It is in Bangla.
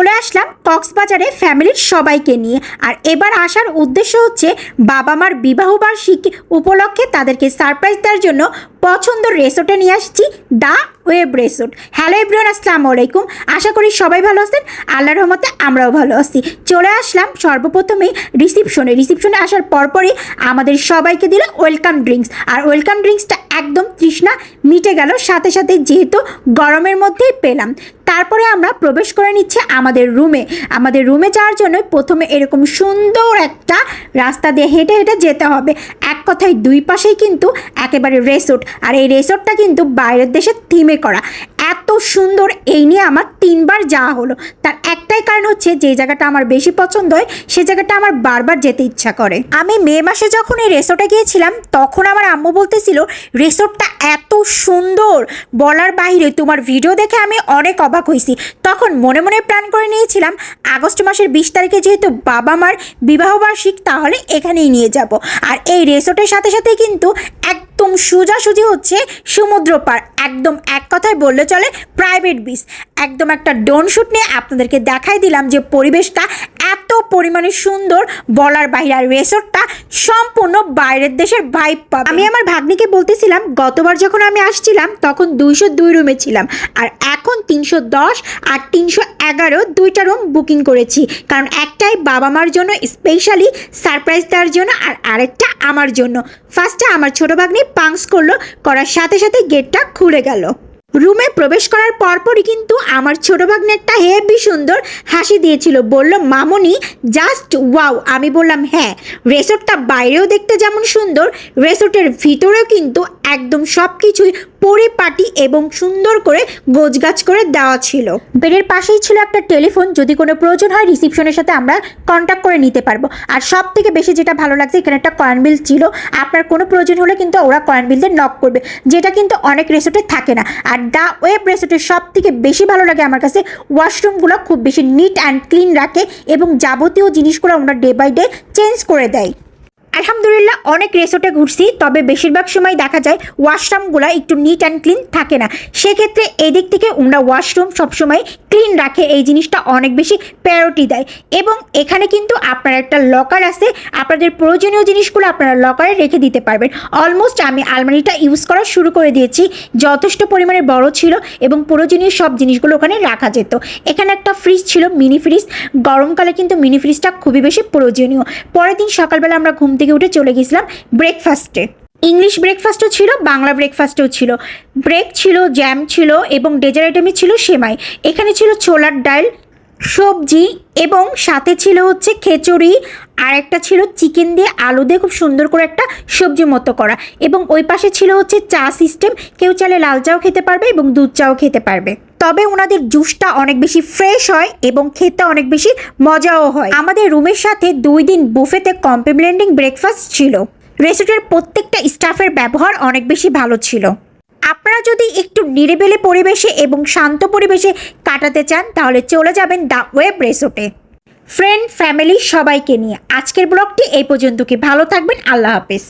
চলে আসলাম কক্সবাজারে ফ্যামিলির সবাইকে নিয়ে। আর এবার আসার উদ্দেশ্য হচ্ছে বাবা মার বিবাহবার্ষিকী উপলক্ষে তাদেরকে সারপ্রাইজ দেওয়ার জন্য পছন্দ রেসোর্টে নিয়ে আসছি the web resort. Hello everyone, আসসালামু আলাইকুম। আশা করি সবাই ভালো আছেন। আল্লাহর রহমতে আমরাও ভালো আছি। চলে আসলাম সর্বপ্রথমেই রিসিপশনে। রিসিপশনে আসার পরপরই আমাদের সবাইকে দিল ওয়েলকাম ড্রিঙ্কস। আর ওয়েলকাম ড্রিঙ্কসটা একদম তৃষ্ণা মিটে গেল। সাথে সাথে যেহেতু গরমের মধ্যেই পেলাম, তারপরে আমরা প্রবেশ করে নিচ্ছি আমাদের রুমে। আমাদের রুমে যাওয়ার জন্য প্রথমে এরকম সুন্দর একটা রাস্তা দিয়ে হেঁটে হেঁটে যেতে হবে। এক কথায় দুই পাশেই কিন্তু একেবারে রেসোর্ট আর এই রেসোর্টটা কিন্তু বাইরের দেশের থিমে করা। এত সুন্দর, এই নিয়ে আমার তিনবার যাওয়া হলো। তার একটাই কারণ হচ্ছে যে জায়গাটা আমার বেশি পছন্দ হয়, সে জায়গাটা আমার বারবার যেতে ইচ্ছা করে। আমি মে মাসে যখন এই রেসোর্টে গিয়েছিলাম, তখন আমার আম্মু বলতেছিল রেসোর্টটা এত সুন্দর বলার বাইরে তোমার ভিডিও দেখে আমি অনেক অবাক হয়েছি। তখন মনে মনে প্ল্যান করে নিয়েছিলাম, আগস্ট মাসের বিশ তারিখে যেহেতু বাবা মার বিবাহবার্ষিক তাহলে এখানেই নিয়ে যাব। আর এই রেসোর্টের সাথে সাথে কিন্তু একদম সোজাসুজি হচ্ছে সমুদ্র পার। একদম এক কথায় বললে চলে প্রাইভেট বিচ একদম একটা ডোন শুট নিয়ে আপনাদেরকে দেখাই দিলাম যে পরিবেশটা পরিমাণে সুন্দর বলার বাইরে আর সম্পূর্ণ বাইরের দেশের ভাইব পাবে। আমি আমার ভাগ্নিকে বলতেছিলাম, গতবার যখন আমি আসছিলাম, তখন দুইশো দুই রুমে ছিলাম। আর এখন তিনশো দশ আর তিনশো এগারো দুইটা রুম বুকিং করেছি। কারণ একটাই বাবা মার জন্য স্পেশালি সারপ্রাইজ দেওয়ার জন্য আর আরেকটা আমার জন্য। ফার্স্টে আমার ছোটো ভাগ্নি পাংস করল, করার সাথে সাথে গেটটা খুলে গেল। রুমে প্রবেশ করার পরপরই কিন্তু আমার ছোট ভাগ্নে একটা হেভি সুন্দর হাসি দিয়েছিল। বলল, মামনি জাস্ট ওয়াও আমি বললাম হ্যাঁ রেসোর্টটা বাইরেও দেখতে যেমন সুন্দর, রেসোর্টের ভিতরেও কিন্তু একদম সব কিছুই পরিপাটি এবং সুন্দর করে গোছগাছ করে দেওয়া ছিল। বেডের পাশেই ছিল একটা টেলিফোন, যদি কোনো প্রয়োজন হয় রিসিপশনের সাথে আমরা কন্ট্যাক্ট করে নিতে পারব। আর সব থেকে বেশি যেটা ভালো লাগছে, এখানে একটা কয়েন বিল ছিল। আপনার কোনো প্রয়োজন হলে কিন্তু ওরা কয়েন বিল দিয়ে নক করবে, যেটা কিন্তু অনেক রেসোর্টে থাকে না। আর দ্য ওয়েব রেসোর্টের সব থেকে বেশি ভালো লাগে আমার কাছে। ওয়াশরুমগুলো খুব বেশি নিট অ্যান্ড ক্লিন রাখে এবং যাবতীয় জিনিসগুলো আমরা ডে বাই ডে চেঞ্জ করে দেয়। আলহামদুলিল্লাহ, অনেক রেসোর্টে ঘুরছি, তবে বেশিরভাগ সময় দেখা যায় ওয়াশরুমগুলো একটু নিট অ্যান্ড ক্লিন থাকে না। সেক্ষেত্রে এদিক থেকে ওনারা ওয়াশরুম সবসময় ক্লিন রাখে, এই জিনিসটা অনেক বেশি প্রায়োরিটি দেয়। এবং এখানে কিন্তু আপনার একটা লকার আছে, আপনাদের প্রয়োজনীয় জিনিসগুলো আপনারা লকারে রেখে দিতে পারবেন। অলমোস্ট আমি আলমারিটা ইউজ করা শুরু করে দিয়েছি, যথেষ্ট পরিমাণে বড় ছিল এবং প্রয়োজনীয় সব জিনিসগুলো ওখানে রাখা যেত। এখানে একটা ফ্রিজ ছিল মিনি ফ্রিজ গরমকালে কিন্তু মিনি ফ্রিজটা খুবই বেশি প্রয়োজনীয়। পরের দিন সকালবেলা আমরা ঘুম থেকে উঠে চলে গেছিলাম ব্রেকফাস্টে ইংলিশ ব্রেকফাস্টও ছিল, বাংলা ব্রেকফাস্টও ছিল। ব্রেক ছিল জ্যাম ছিল এবং ডেজার্ট আইটেমই ছিল সেমাই। এখানে ছিল ছোলার ডাল সবজি এবং সাথে ছিল হচ্ছে খিচুড়ি, আর একটা ছিল চিকেন দিয়ে আলু দিয়ে খুব সুন্দর করে একটা সবজি মতো করা। এবং ওই পাশে ছিল হচ্ছে চা সিস্টেম কেউ চাইলে লাল চাও খেতে পারবে এবং দুধ চাও খেতে পারবে। তবে ওনাদের জুসটা অনেক বেশি ফ্রেশ হয় এবং খেতে অনেক বেশি মজাও হয়। আমাদের রুমের সাথে দুই দিন বুফেতে কমপ্লিমেন্টিং ব্রেকফাস্ট ছিল। রেস্টুরেন্টের প্রত্যেকটা স্টাফের ব্যবহার অনেক বেশি ভালো ছিল। আপনারা যদি একটু নিরিবিলি পরিবেশে এবং শান্ত পরিবেশে কাটাতে চান, তাহলে চলে যাবেন দ্য ওয়েব রেসোর্টে। ফ্রেন্ড, ফ্যামিলি সবাইকে নিয়ে। আজকের ব্লগটি এই পর্যন্ত। কি ভালো থাকবেন। আল্লাহ হাফেজ।